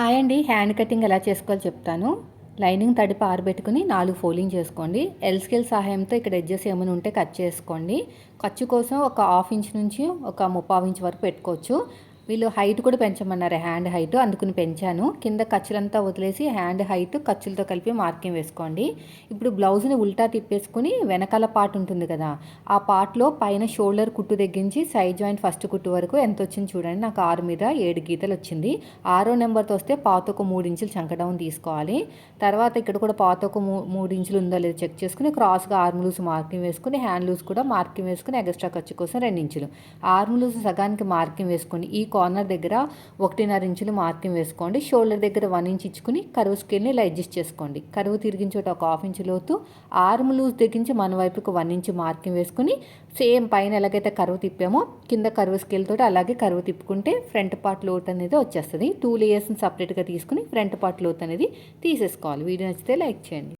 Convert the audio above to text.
Hi అండి. Hand cutting ఎలా చేసుకోవాలో చెప్తాను. లైనింగ్ తడిపి ఆరబెట్టుకుని నాలుగు ఫోల్డింగ్ చేసుకోండి. ఎల్ స్కేల్ సహాయంతో ఇక్కడ ఎడ్జెస్ ఏమైనా ఉంటే కట్ చేసుకోండి. ఖర్చు కోసం ఒక హాఫ్ ఇంచ్ నుంచి ఒక ముప్పావు ఇంచ్ వరకు పెట్టుకోవచ్చు. వీళ్ళు హైట్ కూడా పెంచమన్నారు. హ్యాండ్ హైట్ అందుకుని పెంచాను. కింద ఖర్చులంతా వదిలేసి హ్యాండ్ హైట్ ఖర్చులతో కలిపి మార్కింగ్ వేసుకోండి. ఇప్పుడు బ్లౌజ్ని ఉల్టా తిప్పేసుకుని వెనకాల పార్ట్ ఉంటుంది కదా ఆ పార్ట్లో పైన షోల్డర్ కుట్టు తగ్గించి సైడ్ జాయింట్ ఫస్ట్ కుట్టు వరకు ఎంత వచ్చింది చూడండి. నాకు ఆరు మీద ఏడు గీతలు వచ్చింది. ఆరో నెంబర్తో వస్తే పాత ఒక మూడు ఇంచులు చంకడౌన్ తీసుకోవాలి. తర్వాత ఇక్కడ కూడా పాత ఒక మూడు ఇంచులు ఉందో లేదో చెక్ చేసుకుని క్రాస్గా ఆర్మ్ లూస్ మార్కింగ్ వేసుకుని హ్యాండ్ లూస్ కూడా మార్కింగ్ వేసుకుని ఎక్స్ట్రా ఖర్చు కోసం రెండు ఇంచులు. ఆర్మ్ లూస్ సగానికి మార్కింగ్ వేసుకొని ఈ కార్నర్ దగ్గర ఒకటిన్నర ఇంచులు మార్కింగ్ వేసుకోండి. షోల్డర్ దగ్గర వన్ ఇంచ్ ఇచ్చుకుని కరువు స్కేల్ని ఇలా అడ్జస్ట్ చేసుకోండి. కరువు తిరిగించోట ఒక హాఫ్ ఇంచ్ లోతు ఆర్మ్ లూజ్ తెగించి మన వైపుకు వన్ ఇంచ్ మార్కింగ్ వేసుకుని సేమ్ పైన ఎలాగైతే కరువు తిప్పామో కింద కరువు స్కేల్ తోటి అలాగే కరువు తిప్పుకుంటే ఫ్రంట్ పార్ట్ లోత్ అనేది వచ్చేస్తుంది. టూ లేయర్స్ని సపరేట్గా తీసుకుని ఫ్రంట్ పార్ట్ లోత్ అనేది తీసేసుకోవాలి. వీడియో నచ్చితే లైక్ చేయండి.